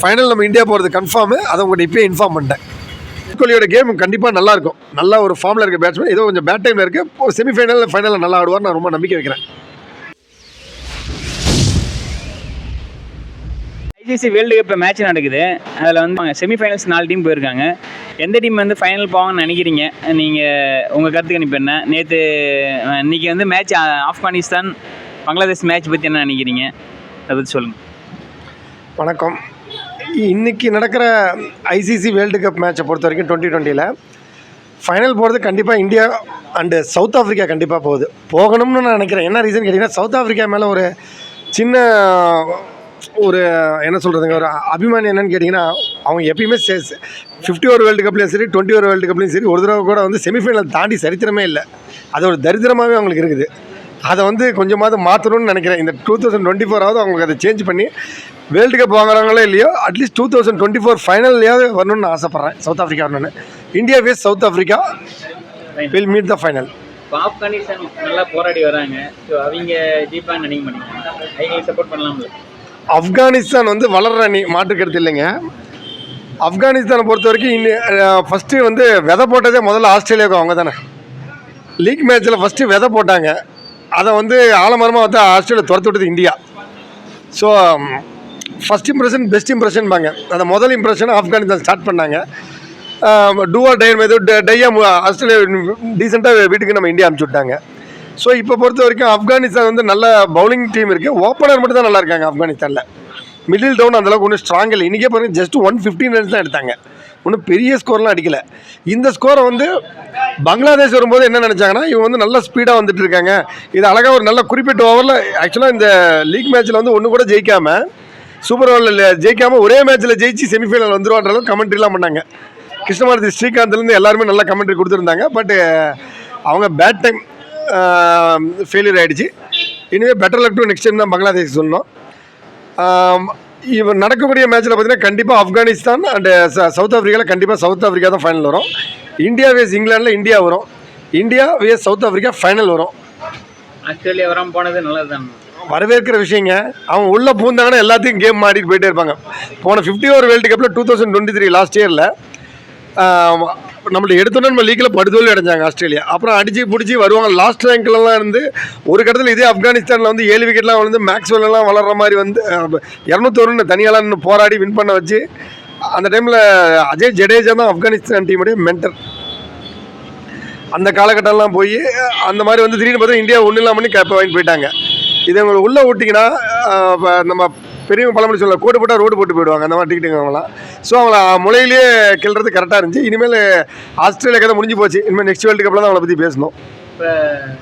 Final நம்ம India போகிறது confirm அதை உங்கள்கிட்ட இப்போயே இன்ஃபார்ம் பண்ணிட்டேன். கோலியோட கேம் கண்டிப்பாக நல்லா இருக்கும். நல்ல ஒரு ஃபார்மில் இருக்க பேட்ஸ்மேன் ஏதோ கொஞ்சம் பேட் டைமில் இருக்குது செமிஃபைனல் ஃபைனலில் நல்லா ஆடுவார் நான் ரொம்ப நம்பிக்கை வைக்கிறேன். ஐசிசி வேர்ல்டு கப் மேட்ச் நடக்குது. அதில் வந்து செமிஃபைனல்ஸ் நாலு டீம் போயிருக்காங்க. எந்த டீம் வந்து ஃபைனல் போவாங்கன்னு நினைக்கிறீங்க? நீங்கள் உங்கள் கருத்து கணிப்பு என்ன? நேற்று இன்னைக்கு வந்து மேட்ச் ஆப்கானிஸ்தான் பங்களாதேஷ் மேட்ச் பற்றி என்ன நினைக்கிறீங்க? அதை பற்றி சொல்லுங்கள் வணக்கம். இன்றைக்கி நடக்கிற ஐசிசி வேர்ல்டு கப் மேட்சை பொறுத்த வரைக்கும் டுவெண்ட்டி டுவெண்ட்டியில் ஃபைனல் போகிறது கண்டிப்பாக இந்தியா அண்டு சவுத் ஆஃப்ரிக்கா கண்டிப்பாக போகுது. போகணும்னு நான் நினைக்கிறேன். என்ன ரீசன் கேட்டிங்கன்னா சவுத் ஆஃப்ரிக்கா மேலே ஒரு சின்ன ஒரு என்ன சொல்கிறதுங்க ஒரு அபிமானம் என்னன்னு கேட்டிங்கன்னா அவங்க எப்பயுமே ஃபிஃப்டி ஓவர் வேர்ல்டு கப்லேயும் சரி டுவெண்ட்டி ஓவர் வேர்ல்டு கப்லேயும் சரி ஒரு தடவை கூட வந்து செமிஃபைனல் தாண்டி சரித்திரமே இல்லை. அது ஒரு தரித்திரமாகவே அவங்களுக்கு இருக்குது. அதை வந்து கொஞ்சமாவது மாற்றணும்னு நினைக்கிறேன். இந்த டூ தௌசண்ட் டுவெண்ட்டி ஃபோராவது அவங்களுக்கு அதை சேஞ்ச் பண்ணி வேர்ல்டு கப் வாங்குறாங்களோ இல்லையோ at least two thousand twenty four ஃபைனல்லையாவது வரணும்னு ஆசைப்பட்றேன். சவுத் ஆஃப்ரிக்கா வரணும்னு. India versus south Africa will meet the final இப்போ ஆப்கானிஸ்தான் நல்லா போராடி வராங்க. ஸோ அவங்க ஜீப்பான்னு நினைக்க மாட்டீங்க அவங்களுக்கு சப்போர்ட் பண்ணலாம்ல. ஆப்கானிஸ்தான் வந்து வளர்ற அணி மாற்றுக்கிறது இல்லைங்க. ஆப்கானிஸ்தானை பொறுத்த வரைக்கும் இன்னும் ஃபஸ்ட்டு வந்து விதை போட்டதே முதல்ல ஆஸ்திரேலியாவுக்கு அவங்க தானே. லீக் மேட்ச்சில் ஃபஸ்ட்டு விதை போட்டாங்க. அதை வந்து ஆலமரமாக வந்து ஆஸ்திரேலியா துரத்து விட்டது India. So first impression best impression பாங்க. அந்த முதல் இம்ப்ரெஷன் ஆப்கானிஸ்தான் ஸ்டார்ட் பண்ணாங்க. டூவா டைம் எது டையா ஆஸ்திரேலியா டீசெண்டாக வீட்டுக்கு நம்ம இந்தியா அனுப்பிச்சி விட்டாங்க. ஸோ இப்போ பொறுத்த வரைக்கும் ஆப்கானிஸ்தான் வந்து நல்ல பவுலிங் டீம் இருக்குது ஓப்பனர் மட்டும் தான் நல்லா இருக்காங்க ஆப்கானிஸ்தானில். மிடில் டவுன் அந்தளவுக்கு ஒன்றும் ஸ்ட்ராங் இல்லை. இன்றைக்கே பாருங்கள் ஜஸ்ட் ஒன் ஃபிஃப்டின் ரன்ஸ் தான் எடுத்தாங்க. ஒன்றும் பெரிய ஸ்கோர்லாம் அடிக்கலை. இந்த ஸ்கோரை வந்து பங்களாதேஷ் வரும்போது என்ன நினச்சாங்கன்னா இவங்க வந்து நல்ல ஸ்பீடாக வந்துட்டு இருக்காங்க. இது அழகாக ஒரு நல்ல குறிப்பிட்ட ஓவரில் ஆக்சுவலாக இந்த லீக் மேட்ச்சில் வந்து ஒன்று கூட ஜெயிக்காமல் சூப்பர் ஓவரில் ஜெயிக்காமல் ஒரே மேட்ச்சில் ஜெயிச்சு செமிஃபைனல் வந்துருவான்றதும் கமெண்ட்ரிலாம் பண்ணாங்க. கிருஷ்ணமாரதி ஸ்ரீகாந்த்லேருந்து எல்லாருமே நல்லா கமெண்ட்ரி கொடுத்துருந்தாங்க. பட்டு அவங்க பேட் டைம் ஃபெயிலியர் ஆகிடுச்சு இனிமேல் better luck to next time தான் பங்களாதேஷ் சொல்லணும். இவர் நடக்கக்கூடிய மேட்ச்சில் பார்த்தீங்கன்னா கண்டிப்பாக ஆப்கானிஸ்தான் அண்டு சவுத் ஆஃப்ரிக்காவில் கண்டிப்பாக சவுத் ஆஃப்ரிக்கா தான் ஃபைனல் வரும். இந்தியா வேஸ் இங்கிலாண்டில் இந்தியா வரும். India vs south Africa final வரும். ஆஸ்திரேலியா வராமல் போனது நல்லது தான் வரவேற்கிற விஷயங்க. அவங்க உள்ளே பூந்தாங்கன்னா எல்லாத்தையும் கேம் மாடிட்டு போயிட்டே இருப்பாங்க. போன ஃபிஃப்டி ஓவர் வேர்ல்டு கப்பில் two thousand twenty three last இயரில் நம்மளை எடுத்தோன்னே நம்ம லீக்கில் படுதோல்வி அடைஞ்சாங்க ஆஸ்திரேலியா. அப்புறம் அடிச்சு பிடிச்சி வருவாங்க. லாஸ்ட் ரேங்க்லலாம் இருந்து ஒரு கட்டத்தில் இதே ஆப்கானிஸ்தானில் வந்து ஏழு விக்கெட்லாம் வந்து மேக்ஸ்வெல்லாம் வளர்கிற மாதிரி வந்து இரநூத்தொருன்னு தனியாலாம் இன்னும் போராடி வின் பண்ண வச்சு அந்த டைமில் அஜய் ஜடேஜா தான் ஆப்கானிஸ்தான் டீமுடைய மென்டர் அந்த காலகட்டம்லாம் போய் அந்த மாதிரி வந்து திடீர்னு பார்த்தா இந்தியா ஒன்றும் இல்லாமல் பண்ணி கப்பை வாங்கி போயிட்டாங்க. இதை உள்ளே விட்டிங்கன்னா இப்போ நம்ம பெரியவங்க பழமொழி சொல்ல கோடு போட்டால் ரோடு போட்டு போயிடுவாங்க. அந்த மாதிரி டிக்கெட்டுங்க அவங்களாம் ஸோ அவங்கள முளையிலேயே கிளறது கரெக்டாக இருந்துச்சு. இனிமேல் ஆஸ்திரேலியா கதை முடிஞ்சு போச்சு. இனிமேல் நெக்ஸ்ட் வேர்ல்டு கப்பில் தான் அவங்கள பற்றி பேசணும். இப்போ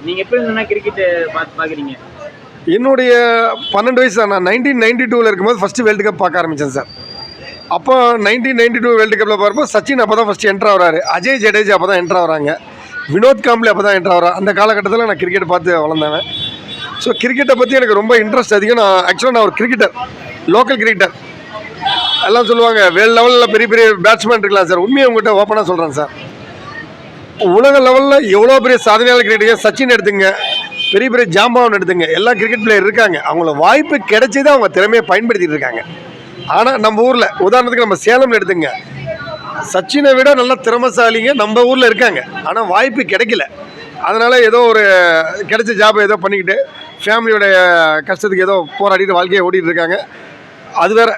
நீங்கள் எப்படி பார்த்து பார்க்குறீங்க என்னுடைய பன்னெண்டு வயசு தான். நான் நைன்டீன் நைன்டி டூவில் இருக்கும்போது ஃபஸ்ட்டு வேர்ல்டு கப் பார்க்க ஆரம்பித்தேன் சார் அப்போ நைன்டீன் நைன்டி டூ வேர்ல்டு கப்பில் பார்க்கும்போது சச்சின் அப்போ தான் ஃபஸ்ட்டு என்ட்ரு ஆகிறாரு. அஜய் ஜடேஜா அப்போ தான் என்ட்ரு ஆகிறாங்க. வினோத் காம்ப்ளே அப்போ தான் என்ட்ரு ஆகிறார். அந்த காலகட்டத்தில் நான் கிரிக்கெட் பார்த்து வளர்ந்தேன் ஸோ கிரிக்கெட்டை பற்றி எனக்கு ரொம்ப இன்ட்ரெஸ்ட் அதிகம். நான் ஆக்சுவலாக நான் ஒரு கிரிக்கெட்டர் லோக்கல் கிரிக்கெட்டர் எல்லாம் சொல்லுவாங்க வேர்ல்டு லெவலில் பெரிய பெரிய பேட்ஸ்மேன் இருக்கலாம் சார். உண்மையை உங்கள்கிட்ட ஓப்பனாக சொல்கிறேன் சார். உலக லெவலில் எவ்வளோ பெரிய சாதனையாளர் கிரிக்கெட்டுங்க சச்சின் எடுத்துங்க பெரிய பெரிய ஜாம்பவன் எடுத்துங்க எல்லா கிரிக்கெட் பிளேயர் இருக்காங்க. அவங்கள வாய்ப்பு கிடைச்சதை அவங்க திறமையை பயன்படுத்திகிட்டு இருக்காங்க. ஆனால் நம்ம ஊரில் உதாரணத்துக்கு நம்ம சேலம் எடுத்துங்க. சச்சினை விட நல்ல திறமசாலிங்க நம்ம ஊரில் இருக்காங்க. ஆனால் வாய்ப்பு கிடைக்கல. அதனால் ஏதோ ஒரு கிடைச்ச ஜாபை ஏதோ பண்ணிக்கிட்டு ஃபேமிலியோட கஷ்டத்துக்கு ஏதோ போராடிட்டு வாழ்க்கையை ஓடிட்டு இருக்காங்க. அது வேற.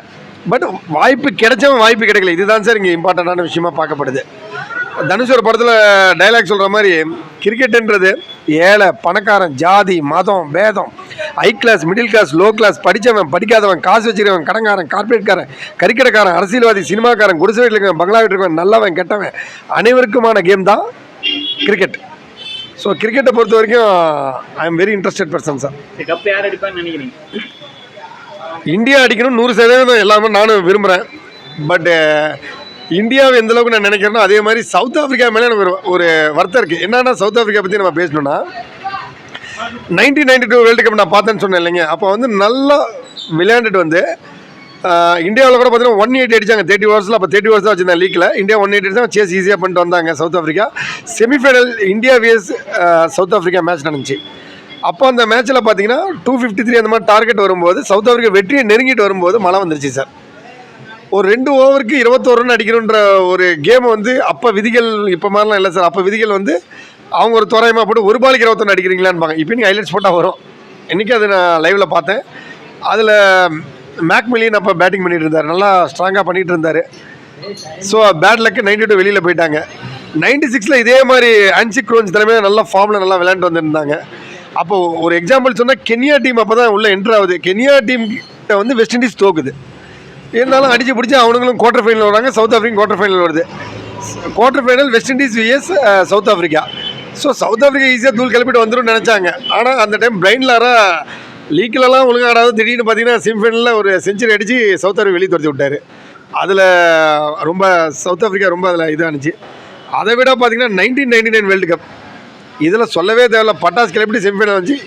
பட் வாய்ப்பு கிடைச்சவன் வாய்ப்பு கிடைக்கல. இதுதான் சார் இங்கே இம்பார்ட்டண்ட்டான விஷயமா பார்க்கப்படுது. தனுஷ் ஒரு படத்தில் டைலாக் சொல்கிற மாதிரி கிரிக்கெட்டுன்றது ஏழை பணக்காரன் ஜாதி மதம் வேதம் high class middle class low class படித்தவன் படிக்காதவன் காசு வச்சுருவன் கடங்காரன் கார்பரேட்காரன் கறிக்கடைக்காரன் அரசியல்வாதி சினிமாக்காரன் குடிசை வீட்டில் இருக்கவன் பங்களா வீட்டில் இருக்கவன் நல்லவன் கெட்டவன். அனைவருக்குமான கேம் தான் கிரிக்கெட் ஸோ கிரிக்கெட்டை பொறுத்த வரைக்கும் I am very interested person sir cup யார் அடிப்பான்னு நினைக்கிறீங்க? இந்தியா அடிக்கணும் நூறு சதவீதம் எல்லாமே நானும் விரும்புகிறேன் பட்டு இந்தியாவை எந்த அளவுக்கு நான் நினைக்கிறேனோ அதே மாதிரி சவுத் ஆஃப்ரிக்கா மேலே எனக்கு ஒரு ஒரு வருத்தம் இருக்குது என்னன்னா சவுத் ஆஃப்ரிக்கா பற்றி நம்ம பேசணும்னா nineteen ninety two world cup நான் பார்த்தேன்னு சொன்னேன் இல்லைங்க. அப்போ வந்து நல்லா விளையாண்டுட்டு வந்து இந்தியாவில் கூட பார்த்தீங்கன்னா ஒன் எயிட்டி அடிச்சாங்க. தேர்ட்டி ஓவர்ஸில் அப்போ தேர்ட்டி ஓவர்ஸ் தான் வச்சுருந்தேன் லீக்கில் இந்தியா ஒன் எயிட்டி அடிச்சாங்க சேஸ் ஈஸியாக பண்ணிட்டு வந்தாங்க south Africa semifinal India VS south Africa match நடந்துச்சு. அப்போ அந்த மேட்ச்சில் பார்த்தீங்கன்னா டூ ஃபிஃப்டி த்ரீ அந்த மாதிரி டார்கெட் வரும்போது சவுத் ஆஃப்ரிக்கா வெற்றியை நெருங்கிட்டு வரும்போது மழை வந்துருச்சு சார் ஒரு ரெண்டு ஓவருக்கு இருபத்தோரு ரன் அடிக்கணுன்ற ஒரு கேம் வந்து அப்போ விதிகள் இப்போ மாதிரிலாம் இல்லை சார் அப்போ விதிகள் வந்து அவங்க ஒரு தோராயமாக போட்டு ஒரு பாலுக்கு இருபத்தொன்று அடிக்கிறீங்களான்பாங்க இப்போ நீங்கள் ஹைலைட்ஸ் போட்டால் வரும். இன்றைக்கி அது நான் லைவில் பார்த்தேன். அதில் மேக் மில்லியன் அப்போ பேட்டிங் பண்ணிட்டு இருந்தார். நல்லா ஸ்ட்ராங்காக பண்ணிட்டு இருந்தார். So bad luck ninety two வெளியில் போயிட்டாங்க. நைன்டி சிக்ஸில் இதே மாதிரி ஆன்சி குரோன்ஸ் தலைமையாக நல்லா ஃபார்மில் நல்லா விளையாண்டு வந்திருந்தாங்க. அப்போது ஒரு எக்ஸாம்பிள் சொன்னால் கென்யா டீம் அப்போ தான் உள்ளே என்ட்ரு ஆகுது. கென்யா டீம் கிட்ட வந்து வெஸ்ட் இண்டீஸ் தோக்குது. இருந்தாலும் அடிச்சு பிடிச்சி அவனுங்களும் குவார்டர் ஃபைனல் வராங்க. சவுத் ஆஃப்ரிக்கா குவார்டர் ஃபைனல் வருது. Quarter final West Indies VS south Africa so south Africa ஈஸியாக தூள் கிளப்பிட்டு வந்துடும் நினச்சாங்க. ஆனால் அந்த டைம் பிரைன் லாரா லீக்கிலலாம் ஒழுங்காக ஆடாது திடீர்னு பார்த்தீங்கன்னா செமிஃபைனலில் ஒரு செஞ்சுரி அடித்து சவுத் ஆஃப்ரிக்கா வெளியே துரத்தி விட்டார். அதில் ரொம்ப சவுத் ஆஃப்ரிக்கா ரொம்ப அதில் இதானுச்சு அதை விட பார்த்தீங்கன்னா nineteen ninety nine world cup இதில் சொல்லவே தேவையில்ல. பட்டாஸ் கிளப்பிட்டு செமிஃபைனல் வந்துச்சு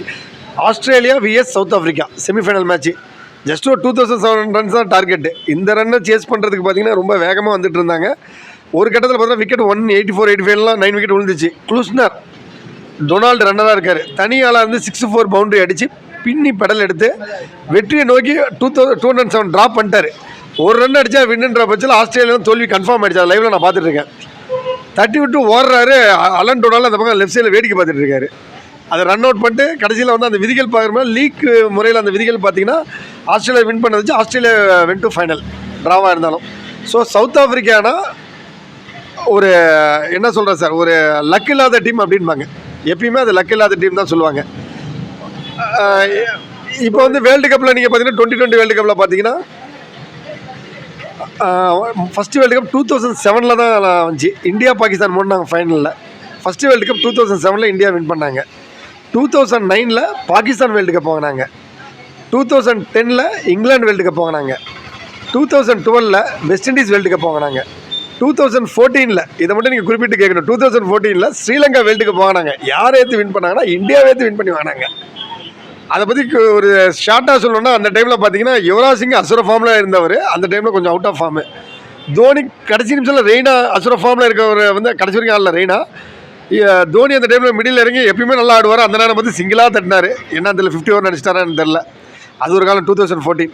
Australia VS south Africa semifinal match just ஒரு டூ தௌசண்ட் செவன் ரன்ஸ் தான் டார்கெட்டு இந்த ரன்னை சேஸ் பண்ணுறதுக்கு பார்த்தீங்கன்னா ரொம்ப வேகமாக வந்துட்டு இருந்தாங்க. ஒரு கட்டத்தில் பார்த்தீங்கன்னா wicket one eighty four eighty ஃபைவ்லாம் nine wicket விழுந்துச்சு. குளுஸ்னர் டொனால்டு ரன்னராக இருக்கார். தனியாளாக இருந்து சிக்ஸ் ஃபோர் பவுண்டரி அடித்து பின்னி பெடல் எடுத்து வெற்றியை நோக்கி two thousand two hundred seven drop பண்ணிட்டார். ஒரு ரன் அடித்தா வின்னுன்ற பட்சத்தில் ஆஸ்திரேலியா தோல்வி கன்ஃபார்ம் ஆயிடுச்சு. லைவில் நான் பார்த்துட்டு இருக்கேன். தட்டி விட்டு ஓடுறாரு அ- அலன் அந்த பக்கம் லெஃப்ட் சைடில் வேடிக்கை பார்த்துட்டு இருக்காரு. அதை ரன் அவுட் பண்ணிட்டு கடைசியில் வந்து அந்த விதிகள் பார்க்குற லீக் முறையில் அந்த விதிகள் பார்த்தீங்கன்னா ஆஸ்திரேலியா வின் பண்ண வச்சு ஆஸ்திரேலியா வென் டு ஃபைனல் ட்ராவாக இருந்தாலும். ஸோ சவுத் ஆஃப்ரிக்கானா ஒரு என்ன சொல்கிறேன் சார் ஒரு லக் இல்லாத டீம் அப்படின்பாங்க. எப்பயுமே அது லக் இல்லாத டீம் தான் சொல்லுவாங்க. இப்போ வந்து வேர்ல்டு கப்பில் நீங்கள் பார்த்தீங்கன்னா டுவெண்ட்டி டுவெண்ட்டி வேர்ல்டு கப்பில் பார்த்தீங்கன்னா first world cup two thousand செவனில் தான் வந்துச்சு இந்தியா பாகிஸ்தான் மோடினாங்க ஃபைனலில் first world cup two thousand செவனில் இந்தியா வின் பண்ணாங்க. டூ தௌசண்ட் நைனில் பாகிஸ்தான் வேர்ல்டு கப் வாங்கினாங்க. டூ தௌசண்ட் டெனில் இங்கிலாந்து வேர்ல்டு கப் வாங்கினாங்க. டூ தௌசண்ட் டுவெலில் வெஸ்ட் இண்டீஸ் வேர்ல்டு கப் வாங்கினாங்க. டூ தௌசண்ட் ஃபோர்டீனில் இதை மட்டும் நீங்கள் குறிப்பிட்டு கேட்கணும். டூ தௌசண்ட் ஃபோர்டீனில் ஸ்ரீலங்கா வேர்ல்டு கப் வாங்கினாங்க. யார் ஏற்று வின் பண்ணாங்கன்னா இந்தியாவை ஏற்று வின் பண்ணி வாங்கினாங்க. அதை பற்றி ஒரு ஷார்ட்டாக சொல்லணும்னா அந்த டைமில் பார்த்தீங்கன்னா யுவராஜ் சிங் அசுர ஃபார்மில் இருந்தவர். அந்த டைமில் கொஞ்சம் அவுட் ஆஃப் ஃபார்மு தோனி கடைசி நிமிஷத்தில் ரெய்னா அசுர ஃபார்மில் இருக்கவர் வந்து கடைசி வரைக்கும் ஆடல ரெய்னா. தோனி அந்த டைமில் மிடில் இறங்கி எப்பயுமே நல்லா ஆடுவார். அந்த நேரம் வந்து சிங்கிளாக தட்டினார். என்ன தெரியல ஃபிஃப்டி ஓவர் நினச்சிட்டாரான்னு தெரில அது ஒரு காலம் two thousand fourteen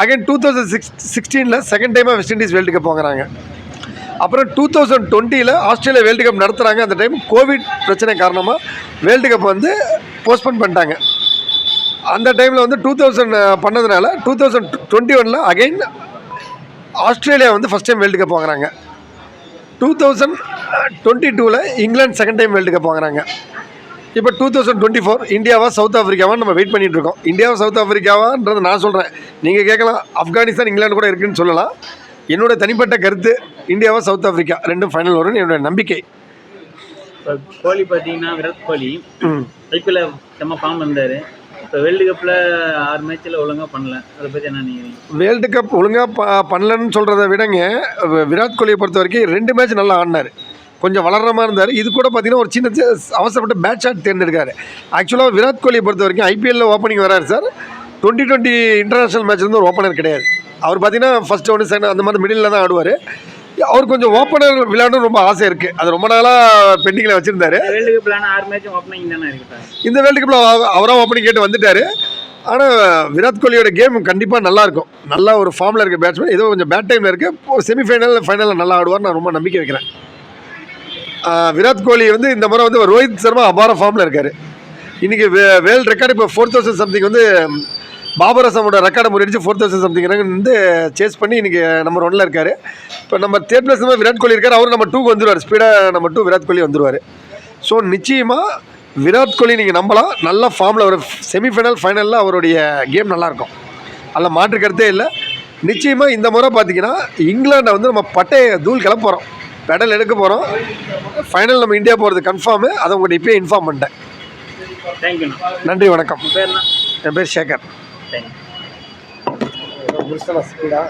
again two thousand six சிக்ஸ்டீனில் second டைமாக வெஸ்ட் இண்டீஸ் வேர்ல்டு கப் வாங்குறாங்க. அப்புறம் டூ தௌசண்ட் டுவெண்ட்டியில் ஆஸ்திரேலியா வேர்ல்டு கப் நடத்துகிறாங்க அந்த டைம் கோவிட் பிரச்சனை காரணமாக வேர்ல்டு கப் வந்து போஸ்ட்போன் பண்ணிட்டாங்க. அந்த டைமில் வந்து டூ தௌசண்ட் பண்ணதுனால டூ தௌசண்ட் டுவெண்ட்டி ஒனில் அகைன் ஆஸ்திரேலியா வந்து ஃபஸ்ட் டைம் வேர்ல்டு கப் வாங்குறாங்க. டூ தௌசண்ட் டுவெண்ட்டி டூவில் England second time world cup வாங்குறாங்க. இப்போ டூ தௌசண்ட் டுவெண்ட்டி ஃபோர் இந்தியாவா சவுத் ஆஃப்ரிக்காவா நம்ம வெயிட் பண்ணிட்டு இருக்கோம். இந்தியாவா சவுத் ஆஃப்ரிக்காவான்றது நான் சொல்கிறேன் நீங்கள் கேட்கலாம் ஆப்கானிஸ்தான் இங்கிலாந்து கூட இருக்குன்னு சொல்லலாம். என்னோட தனிப்பட்ட கருத்து இந்தியாவா சவுத் ஆஃப்ரிக்கா ரெண்டும் ஃபைனல் வரும்னு என்னோட நம்பிக்கை. கோலி பார்த்தீங்கன்னா விராட் கோலி. ம். ஐபிஎல்ல செம்ம ஃபார்ம் இருந்தார் இப்போ வேர்ல்டு கப்பில் ஆறு மேட்ச்சில் ஒழுங்காக பண்ணல. அதை பற்றி என்ன நினைக்கிறீங்க? வேர்ல்டு கப் ஒழுங்காக ப பண்ணலன்னு சொல்கிறத விடங்க விராட் கோலியை பொறுத்த வரைக்கும் ரெண்டு மேட்ச் நல்லா ஆடினார். கொஞ்சம் வளர்ற மாதிரி இருந்தார். இது கூட பார்த்தீங்கன்னா ஒரு சின்ன அவசரப்பட்டு பேட் ஷாட் தேர்ந்தெடுக்காரு. ஆக்சுவலாக விராட் கோலியை பொறுத்த வரைக்கும் ஐபிஎல்லில் ஓப்பனிங் வராரு sir twenty twenty international match வந்து ஒரு ஓப்பனர் கிடையாது. அவர் பார்த்தீங்கன்னா ஃபஸ்ட் ஒன்று செகண்ட் அந்த மாதிரி மிடில் தான் ஆடுவார். அவர் கொஞ்சம் ஓப்பனர் விளையாடணும் ரொம்ப ஆசை இருக்குது அது ரொம்ப நாளாக பெண்டிங்கில் வச்சுருந்தாரு. இருக்கு இந்த வேர்ல்டு கப்பில் அவராக ஓப்பனிங் கேட்டு வந்துட்டார். ஆனால் விராட் கோலியோட கேம் கண்டிப்பாக நல்லா இருக்கும். நல்லா ஒரு ஃபார்மில் இருக்க பேட்ஸ்மேன் ஏதோ கொஞ்சம் பேட் டைமில் இருக்குது செமிஃபைனல் ஃபைனலில் நல்லா ஆடுவார் நான் ரொம்ப நம்பிக்கை வைக்கிறேன். விராட் கோலி வந்து இந்த முறை வந்து ரோஹித் சர்மா அபார ஃபார்மில் இருக்கார். இன்றைக்கி வேர்ல்டு ரெக்கார்டு இப்போ ஃபோர் தௌசண்ட் சம்திங் வந்து பாபர் அசாமோட ரெக்கார்டை முறியடிச்சு ஃபோர் தௌசண்ட் சம்திங் வந்து சேஸ் பண்ணி இன்றைக்கி நம்பர் ஒன்ல இருக்கார். இப்போ நம்ம தேர்ட் பிளேஸ் விராட் கோலி இருக்கார் அவர் நம்ம டூக்கு வந்துருவார். ஸ்பீடாக நம்ம டூ விராட் கோலி வந்துருவார். ஸோ நிச்சயமாக விராட் கோலி நீங்கள் நம்பலாம். நல்ல ஃபார்மில் ஒரு செமிஃபைனல் ஃபைனலில் அவருடைய கேம் நல்லாயிருக்கும் அதில் மாற்று கருத்தே இல்லை. நிச்சயமாக இந்த முறை பார்த்தீங்கன்னா இங்கிலாண்டை வந்து நம்ம பட்டைய தூள் போகிறோம் பெடல் எடுக்க போகிறோம் ஃபைனல் நம்ம இந்தியா போகிறது கன்ஃபார்மு அதை உங்கள்கிட்ட இப்போயே இன்ஃபார்ம் பண்ணிட்டேன். நன்றி வணக்கம். என் பேர் சேகர். தேங்க்யூ ஸ்பீடாக